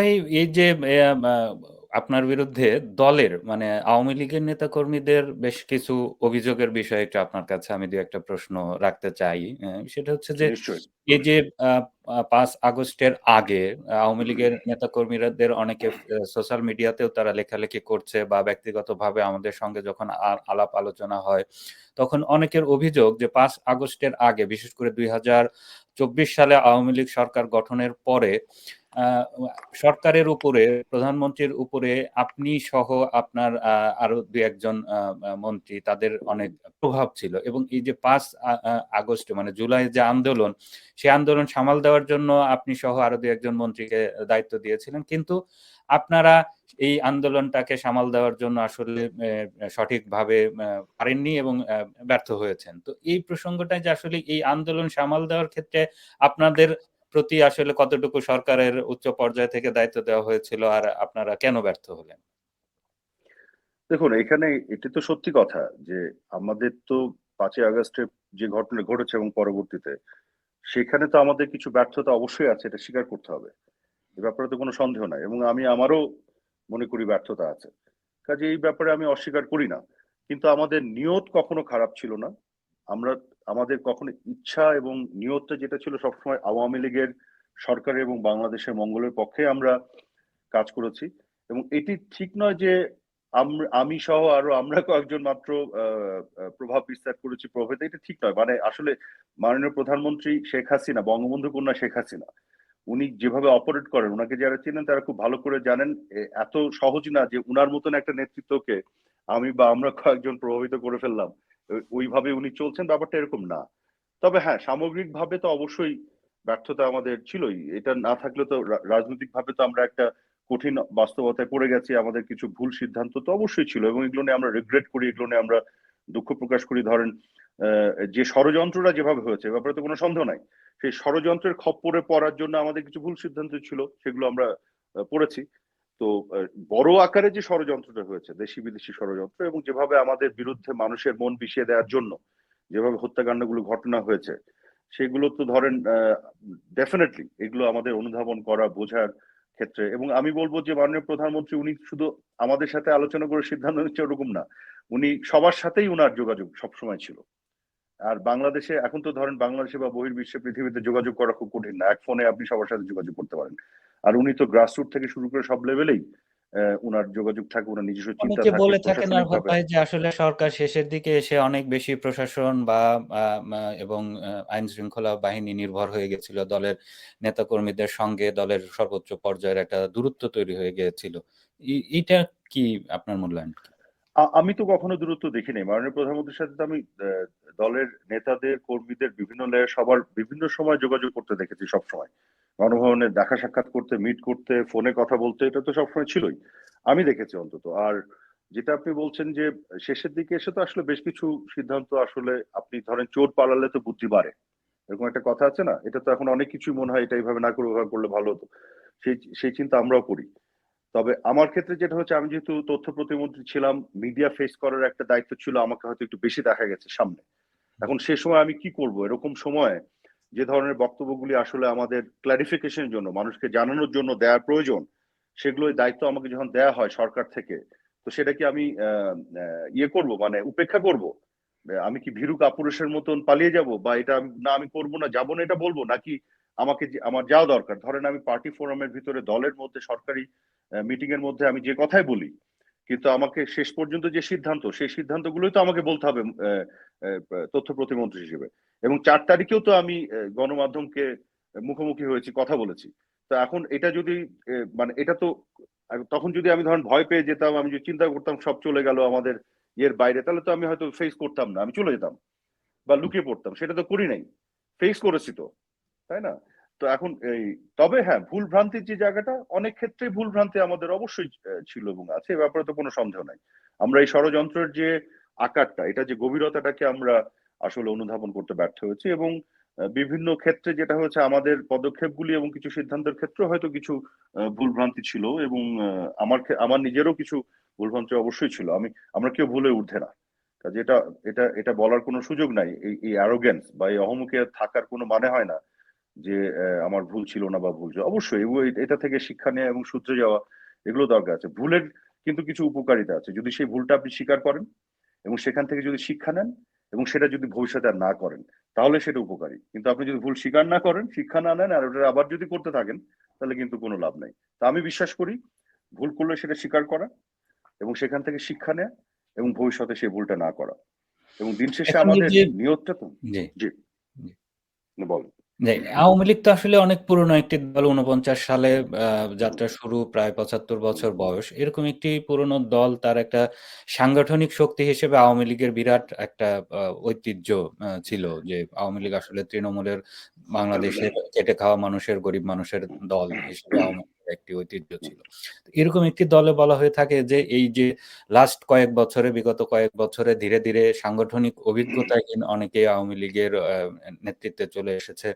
এই এই যে আপনার বিরুদ্ধে দলের মানে আওয়ামী লীগের নেতাকর্মীদের বেশ কিছু অভিযোগের বিষয়ে একটু আপনার কাছে আমি দু একটা প্রশ্ন রাখতে চাই। সেটা হচ্ছে যে এই যে পাঁচ আগস্টের আগে আওয়ামী লীগের নেতাকর্মীদের অনেকে সোশ্যাল মিডিয়াতেও তারা লেখালেখি করছে বা ব্যক্তিগতভাবে আমাদের সঙ্গে যখন আলাপ আলোচনা হয়, তখন অনেকের অভিযোগ যে পাঁচ আগস্টের আগে বিশেষ করে দুই হাজার চব্বিশ সালে আওয়ামী লীগ সরকার গঠনের পরে সরকারের উপরে, প্রধানমন্ত্রীর উপরে আপনি সহ আপনার আরও দু একজন মন্ত্রী তাদের অনেক প্রভাব ছিল এবং এই যে পাঁচ আগস্ট মানে জুলাই যে আন্দোলন সেই আন্দোলন সামাল দেওয়ার জন্য আপনি সহ আরও দু একজন মন্ত্রীকে দায়িত্ব দিয়েছিলেন। কিন্তু আপনারা এই আন্দোলনটাকে সামাল দেওয়ার জন্য আসলে সঠিকভাবে পারেননি এবং ব্যর্থ হয়েছেন। তো এই প্রসঙ্গটাই যে আসলে এই আন্দোলন সামাল দেওয়ার ক্ষেত্রে আপনাদের প্রতি আসলে কতটুকু সরকারের উচ্চ পর্যায় থেকে দায়িত্ব দেওয়া হয়েছিল আর আপনারা কেন ব্যর্থ হলেন? দেখুন, এখানে এটি তো সত্যি কথা যে আমাদের তো পাঁচই আগস্টে যে ঘটনা ঘটেছে এবং পরবর্তীতে, সেখানে তো আমাদের কিছু ব্যর্থতা অবশ্যই আছে, এটা স্বীকার করতে হবে। এ ব্যাপারে তো কোনো সন্দেহ নাই এবং আমি আমারও মনে করি ব্যর্থতা আছে। কাজে এই ব্যাপারে আমি অস্বীকার করি না। কিন্তু আমাদের নিয়ত কখনো খারাপ ছিল না। আমরা আমাদের কখনো ইচ্ছা এবং নিয়তটা যেটা ছিল সবসময় আওয়ামী লীগের সরকার এবং বাংলাদেশের মঙ্গলের পক্ষে আমরা কাজ করেছি। এবং এটি ঠিক নয় যে আমি সহ আরও আমরা কয়েকজন মাত্র প্রভাব বিস্তার করেছি প্রভেদ, এটা ঠিক নয়। মানে আসলে মাননীয় প্রধানমন্ত্রী শেখ হাসিনা, বঙ্গবন্ধু কন্যা শেখ হাসিনা, উনি যেভাবে অপারেট করেন ওনাকে যারা চেনেন তারা খুব ভালো করে জানেন এত সহজ না যে উনার মতন একটা নেতৃত্বকে আমি বা আমরা কয়েকজন প্রভাবিত করে ফেললাম। ওইভাবে উনি চলছেন, ব্যাপারটা এরকম না। তবে হ্যাঁ সামগ্রিকভাবে তো অবশ্যই ব্যর্থতা আমাদের ছিলই। এটা না থাকলে তো রাজনৈতিক ভাবে তো আমরা একটা কঠিন বাস্তবতায় পড়ে গেছি, আমাদের কিছু ভুল সিদ্ধান্ত তো অবশ্যই ছিল এবং এগুলো নিয়ে আমরা রিগ্রেট করি, এগুলো নিয়ে আমরা দুঃখ প্রকাশ করি। ধরেন যে ষড়যন্ত্রটা যেভাবে হয়েছে ব্যাপারে তো কোনো সন্দেহ নাই। সেই ষড়যন্ত্রের খপ্পরে পড়ার জন্য আমাদের কিছু ভুল সিদ্ধান্ত ছিল, সেগুলো আমরা পড়েছি। তো বড় আকারে যে ষড়যন্ত্রটা হয়েছে, দেশি বিদেশি ষড়যন্ত্র এবং যেভাবে আমাদের বিরুদ্ধে মানুষের মন বিষিয়ে দেওয়ার জন্য যেভাবে হত্যাকাণ্ডগুলো ঘটনা হয়েছে, সেগুলো তো ধরেন ডেফিনেটলি এগুলো আমাদের অনুধাবন করা, বোঝার ক্ষেত্রে এবং আমি বলব যে মাননীয় প্রধানমন্ত্রী উনি শুধু আমাদের সাথে আলোচনা করে সিদ্ধান্ত নিচ্ছে ওরকম না, উনি সবার সাথেই উনার যোগাযোগ সবসময় ছিল। আর বাংলাদেশে এখন তো ধরেন বাংলাদেশে বা বহির্বিশ্বে পৃথিবীতে যোগাযোগ করা খুব কঠিন না, এক ফোনে আপনি সবার সাথে যোগাযোগ করতে পারেন। আর উনি তো গ্রাসরুট থেকে শুরু করে সব লেভেলেই উনার যোগাযোগ থাকে ওনার নিজস্ব চিন্তা থাকে বলে থাকেন আর ভাই যে আসলে সরকার শেষের দিকে এসে অনেক বেশি প্রশাসন বা এবং আইন শৃঙ্খলা বাহিনী নির্ভর হয়ে গেছিল। দলের নেতাকর্মীদের সঙ্গে দলের সর্বোচ্চ পর্যায়ের একটা দূরত্ব তৈরি হয়ে গিয়েছিল। এইটা কি আপনার মূল্যায়ন? আমি তো কখনো দূরত্ব দেখিনি। মাননীয় প্রধানমন্ত্রীর সাথে তো আমি দলের নেতাদের, কর্মীদের বিভিন্ন লেয়ার সবার বিভিন্ন সময় যোগাযোগ করতে দেখেছি সব সময় গণভবনে দেখা সাক্ষাৎ করতে মিট করতে ফোনে কথা বলতে, এটা তো সবসময় ছিলই। আমি দেখেছি অন্তত। আর যেটা আপনি বলছেন যে, শেষের দিকে এসে তো আসলে বেশ কিছু সিদ্ধান্ত আসলে আপনি ধরেন চোর পালালে তো বুদ্ধি বাড়ে। এরকম একটা কথা আছে না? এটা তো এখন অনেক কিছুই মনে হয়, এটা এইভাবে না করে ওইভাবে করলে ভালো হতো। সেই সেই চিন্তা আমরাও করি। তবে আমার ক্ষেত্রে যেটা হচ্ছে, আমি যেহেতু তথ্য প্রতিমন্ত্রী ছিলাম মিডিয়া ফেস করার একটা দায়িত্ব ছিল, আমাকে হয়তো একটু বেশি দেখা গেছে সামনে। এখন সে সময় আমি কি করব? এরকম সময় যে ধরনের বক্তব্যগুলি আসলে আমাদের ক্লারিফিকেশনের জন্য, মানুষকে জানানোর জন্য দেওয়ার প্রয়োজন, সেগুলোই দায়িত্ব আমাকে যখন দেয়া হয় সরকার থেকে, তো সেটা কি আমি ইয়ে করব? মানে উপেক্ষা করব? আমি কি ভীরু কাপুরুষের মতন পালিয়ে যাব? বা এটা না আমি করব না যাব না এটা বলব? নাকি আমাকে আমার যাওয়া দরকার? ধরেন আমি পার্টি ফোরামের ভিতরে দলের মধ্যে সরকারি মিটিং এর মধ্যে আমি যে কথাই বলি, কিন্তু আমাকে শেষ পর্যন্ত যে সিদ্ধান্ত, সেই সিদ্ধান্তগুলোই তো আমাকে বলতে হবে তথ্য প্রতিমন্ত্রী হিসেবে। এবং চার তারিখেও তো আমি গণমাধ্যমকে মুখোমুখি হয়েছি, কথা বলেছি। তো এখন এটা যদি মানে এটা তো, তখন যদি আমি ধরেন ভয় পেয়ে যেতাম, আমি যদি চিন্তা করতাম সব চলে গেল আমাদের ইয়ের বাইরে, তাহলে তো আমি হয়তো ফেস করতাম না, আমি চলে যেতাম বা লুকিয়ে পড়তাম, সেটা তো করি নাই। ফেস করেছি তো, তাই না? তো এখন এই, তবে হ্যাঁ ভুল ভ্রান্তির যে জায়গাটা, অনেক ক্ষেত্রে ভুল ভ্রান্তি আমাদের অবশ্যই ছিল এবং আছে, এ ব্যাপারে তো কোনো সন্দেহ নাই। আমরা এই ষড়যন্ত্রের যে আকারটা, এটা যে গভীরতাটাকে আমরা আসলে অনুধাবন করতে ব্যর্থ হয়েছি এবং বিভিন্ন ক্ষেত্রে যেটা হয়েছে, আমাদের পদক্ষেপগুলি এবং কিছু সিদ্ধান্তের ক্ষেত্রে হয়তো কিছু ভুলভ্রান্তি ছিল এবং আমার আমার নিজেরও কিছু ভুলভ্রান্তি অবশ্যই ছিল। আমি, আমরা কেউ ভুলে উঠে না। কাজে এটা এটা এটা বলার কোনো সুযোগ নাই। এই এই অ্যারোগেন্স বা এই অহমুখে থাকার কোনো মানে হয় না। যে আমার ভুল ছিল না বা ভুল ছিল অবশ্যই এটা থেকে শিক্ষা নেওয়া এবং সূত্রে যাওয়া এগুলো দরকার আছে। ভুলের কিন্তু কিছু উপকারিতা আছে। যদি সেই ভুলটা আপনি স্বীকার করেন এবং সেখান থেকে যদি শিক্ষা নেন এবং সেটা যদি ভবিষ্যতে আর না করেন তাহলে সেটা উপকারী। কিন্তু আপনি যদি ভুল স্বীকার না করেন শিক্ষা না নেন আর ওটা আবার যদি করতে থাকেন তাহলে কিন্তু কোনো লাভ নাই। তা আমি বিশ্বাস করি ভুল করলে সেটা স্বীকার করা এবং সেখান থেকে শিক্ষা নেয়া এবং ভবিষ্যতে সেই ভুলটা না করা। এবং দিন শেষে আমাদের নিয়তটা তো জি। জি। বল যে আওয়ামী লীগ তো আসলে অনেক পুরনো একটি দল উনপঞ্চাশ সালে যাত্রা শুরু প্রায় পঁচাত্তর বছর বয়স। এরকম একটি পুরনো দল তার একটা সাংগঠনিক শক্তি হিসেবে আওয়ামী লীগের বিরাট একটা আহ, ঐতিহ্য আহ, ছিল যে আওয়ামী লীগ আসলে তৃণমূলের বাংলাদেশের খেটে খাওয়া মানুষের গরিব মানুষের দল হিসেবে আওয়ামী একটি ঐতিহ্য ছিল। এরকম একটি দলে বলা হয়ে থাকে যে এই যে লাস্ট কয়েক বছরে বিগত কয়েক বছরে ধীরে ধীরে সাংগঠনিক অভিজ্ঞতাহীন অনেকে আওয়ামী লীগের নেতৃত্বে চলে এসেছে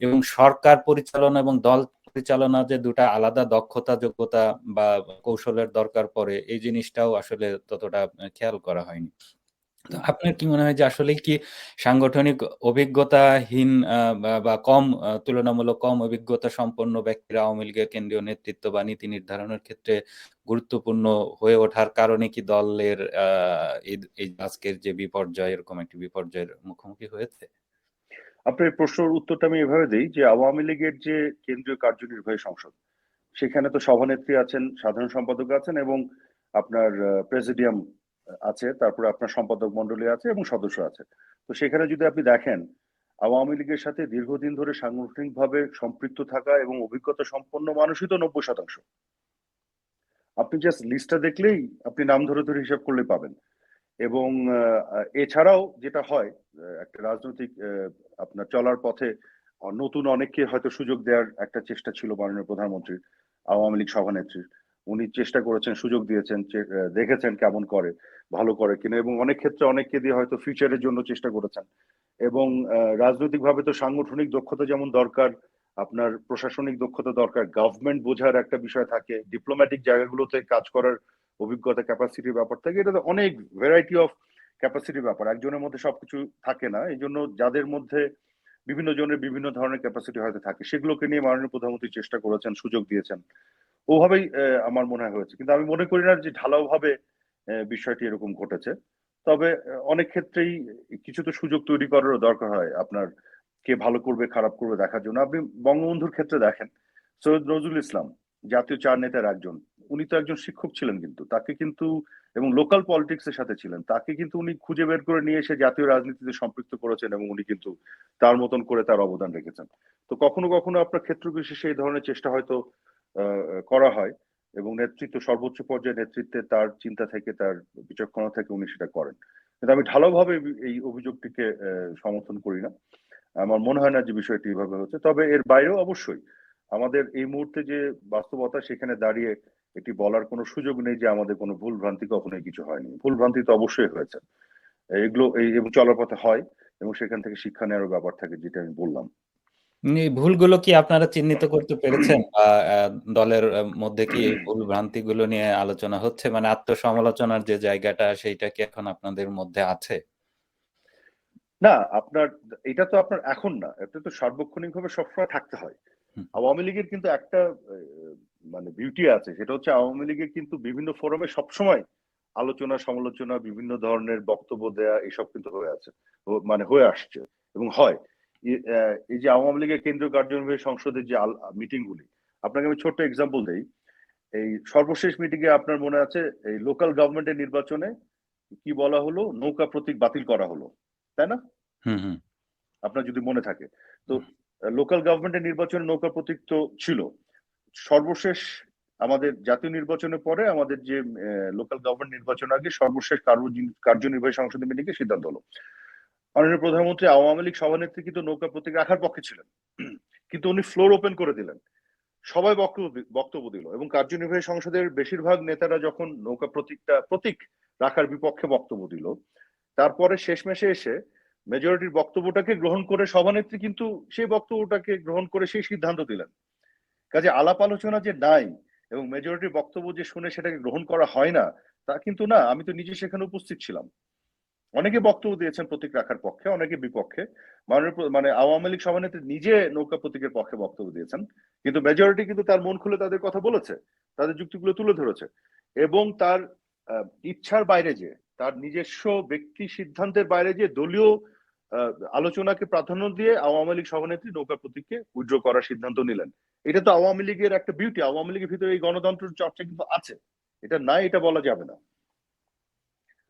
এবং সরকার পরিচালনা এবং দল পরিচালনা যে দুটা আলাদা দক্ষতা যোগ্যতা বা কৌশলের দরকার পড়ে এই জিনিসটাও আসলে ততটা খেয়াল করা হয়নি। আপনার কি মনে হয় যে আসলে কি সাংগঠনিক অভিজ্ঞতাহীন বা- বা কম তুলনামূলক কম অভিজ্ঞতা সম্পন্ন ব্যক্তিরা আওয়ামী লীগের কেন্দ্রীয় নেতৃত্ব বা নীতি নির্ধারণের ক্ষেত্রে গুরুত্বপূর্ণ হয়ে ওঠার কারণে কি দলের আহ এই আজকের যে বিপর্যয়, এরকম একটি বিপর্যয়ের মুখোমুখি হয়েছে? আপনার এই প্রশ্নের উত্তরটা আমি এভাবে দিই যে আওয়ামী লীগের যে কেন্দ্রীয় কার্যনির্বাহী সংসদ, সেখানে তো সভানেত্রী আছেন, সাধারণ সম্পাদক আছেন এবং আপনার প্রেসিডিয়াম আছে, তারপরে আপনার সম্পাদক মন্ডলী আছে এবং সদস্য আছে। তো সেখানে যদি আপনি দেখেন, আওয়ামী লীগের সাথে দীর্ঘদিন ধরে সাংগঠনিকভাবে সম্পৃক্ত থাকা এবং অভিজ্ঞতা সম্পন্ন মানুষই তো নব্বই শতাংশ। আপনি জাস্ট লিস্টটা দেখলেই আপনি নাম ধরে ধরে হিসাব করলে পাবেন। এবং এছাড়াও যেটা হয় একটা রাজনৈতিক আপনার চলার পথে নতুন অনেককে হয়তো সুযোগ দেওয়ার একটা চেষ্টা ছিল মাননীয় প্রধানমন্ত্রীর, আওয়ামী লীগ সভানেত্রীর। উনি চেষ্টা করেছেন, সুযোগ দিয়েছেন দেখেছেন কেমন করে, ভালো করে কিনা এবং অনেক ক্ষেত্রে অনেককে দিয়ে হয়তো ফিউচারের জন্য চেষ্টা করেছেন। এবং রাজনৈতিকভাবে তো সাংগঠনিক দক্ষতা যেমন দরকার, আপনার প্রশাসনিক দক্ষতা দরকার গভর্নমেন্ট বোঝার একটা বিষয় থাকে ডিপ্লোম্যাটিক জায়গাগুলোতে কাজ করার অভিজ্ঞতা ক্যাপাসিটির ব্যাপার থাকে, এটা তো অনেক ভ্যারাইটি অফ ক্যাপাসিটির ব্যাপার। একজনের মধ্যে সবকিছু থাকে না এই জন্য যাদের মধ্যে বিভিন্ন জনের বিভিন্ন ধরনের ক্যাপাসিটি হয়তো থাকে, সেগুলোকে নিয়ে মাননীয় প্রধানমন্ত্রী চেষ্টা করেছেন, সুযোগ দিয়েছেন। ওভাবেই আমার মনে হয়েছে। কিন্তু আমি মনে করি না যে ঢালাও ভাবে বিষয়টি এরকম ঘটেছে। তবে অনেক ক্ষেত্রেই কিছু তো সুযোগ তৈরি করারও দরকার হয়। আপনার কে ভালো করবে, খারাপ করবে দেখার জন্য। আপনি বঙ্গবন্ধুর ক্ষেত্রে দেখেন, সৈয়দ নজরুল ইসলাম, জাতীয় চার নেতার একজন। উনি তো একজন শিক্ষক ছিলেন কিন্তু। তাকে কিন্তু, এবং লোকাল পলিটিক্স এর সাথে ছিলেন। তাকে কিন্তু উনি খুঁজে বের করে নিয়ে এসে জাতীয় রাজনীতিতে সম্পৃক্ত করেছেন এবং উনি কিন্তু তার মতন করে তার অবদান রেখেছেন। তো কখনো কখনো আপনার ক্ষেত্র বিশেষে এই ধরনের চেষ্টা হয়তো করা হয় এবং নেতৃত্ব, সর্বোচ্চ পর্যায়ে নেতৃত্বে তার চিন্তা থেকে, তার বিচক্ষণতা থেকে উনি সেটা করেন। কিন্তু আমি ঢালাওভাবে এই অভিযোগটিকে সমর্থন করি না। আমার মনে হয় না যে বিষয়টি এভাবে হচ্ছে। তবে এর বাইরেও অবশ্যই আমাদের এই মুহূর্তে যে বাস্তবতা, সেখানে দাঁড়িয়ে এটি বলার কোনো সুযোগ নেই যে আমাদের কোনো ভুল ভ্রান্তি কখনোই কিছু হয়নি। ভুল ভ্রান্তি তো অবশ্যই হয়েছে। এগুলো, এই চলার পথে হয় এবং সেখান থেকে শিক্ষা নেওয়ার ব্যাপার থাকে, যেটা আমি বললাম। এই ভুলগুলো কি আপনারা চিহ্নিত করতে পেরেছেন? বা দলের মধ্যে কি এই ভুল ভ্রান্তিগুলো নিয়ে আলোচনা হচ্ছে? মানে আত্মসমালোচনার যে জায়গাটা সেইটা কি এখন আপনাদের মধ্যে আছে? না আপনার এটা তো আপনার এখন না। এটা তো সার্বক্ষণিক ভাবে সবসময় থাকতে হয়। আওয়ামী লীগের কিন্তু একটা মানে বিউটি আছে। সেটা হচ্ছে আওয়ামী লীগের কিন্তু বিভিন্ন ফোরামে সবসময় আলোচনা সমালোচনা বিভিন্ন ধরনের বক্তব্য দেয়া এসব কিন্তু হয়ে আছে। মানে হয়ে আসছে এবং হয়। এই যে আওয়ামী লীগের কেন্দ্রীয় কার্যনির্বাহী সংসদের যে মিটিং গুলি আপনাকে আমি ছোট্ট এক্সাম্পল দেই। এই সর্বশেষ মিটিং এ আপনার মনে আছে এই লোকাল গভর্নমেন্টের নির্বাচনে কি বলা হলো? নৌকা প্রতীক বাতিল করা হলো। তাই না? হুম হুম। আপনার যদি মনে থাকে। তো লোকাল গভর্নমেন্টের নির্বাচনে নৌকা প্রতীক তো ছিল। সর্বশেষ আমাদের জাতীয় নির্বাচনের পরে আমাদের যে লোকাল গভর্নমেন্ট নির্বাচন আগে সর্বশেষ কার্য- কার্যনির্বাহী সংসদের মিটিংয়ে সিদ্ধান্ত হলো। মাননীয় প্রধানমন্ত্রী আওয়ামী লীগ সভানেত্রী কিন্তু নৌকা প্রতীক রাখার পক্ষে ছিলেন। কিন্তু উনি ফ্লোর ওপেন করে দিলেন। সবাই বক্তব্য দিল এবং কার্যনির্বাহী সংসদের বেশিরভাগ নেতারা যখন নৌকা প্রতীকটা প্রতীক রাখার বিপক্ষে বক্তব্য দিল, তারপরে শেষমেশে এসে মেজরিটির বক্তব্যটাকে গ্রহণ করে সভানেত্রী কিন্তু সেই বক্তব্যটাকে গ্রহণ করে সেই সিদ্ধান্ত দিলেন। কাজে আলাপ আলোচনা যে নাই এবং মেজরিটির বক্তব্য যে শুনে সেটাকে গ্রহণ করা হয় না, তা কিন্তু না, আমি তো নিজে সেখানে উপস্থিত ছিলাম। অনেকে বক্তব্য দিয়েছেন প্রতীক রাখার পক্ষে, অনেকে বিপক্ষে। মানে আওয়ামী লীগ সভানেত্রী নিজে নৌকা প্রতীকের পক্ষে বক্তব্য দিয়েছেন। কিন্তু মেজরিটি কিন্তু তার মন খুলে তাদের কথা বলেছে, তাদের যুক্তিগুলো তুলে ধরেছে। এবং তার ইচ্ছার বাইরে যে, তার নিজস্ব ব্যক্তি সিদ্ধান্তের বাইরে যে দলীয় আলোচনাকে প্রাধান্য দিয়ে আওয়ামী লীগ সভানেত্রী নৌকা প্রতীককে উইড্র করার সিদ্ধান্ত নিলেন। এটা তো আওয়ামী লীগের একটা বিউটি আওয়ামী লীগের ভিতরে এই গণতন্ত্রের চর্চা কিন্তু আছে। এটা নাই, এটা বলা যাবে না।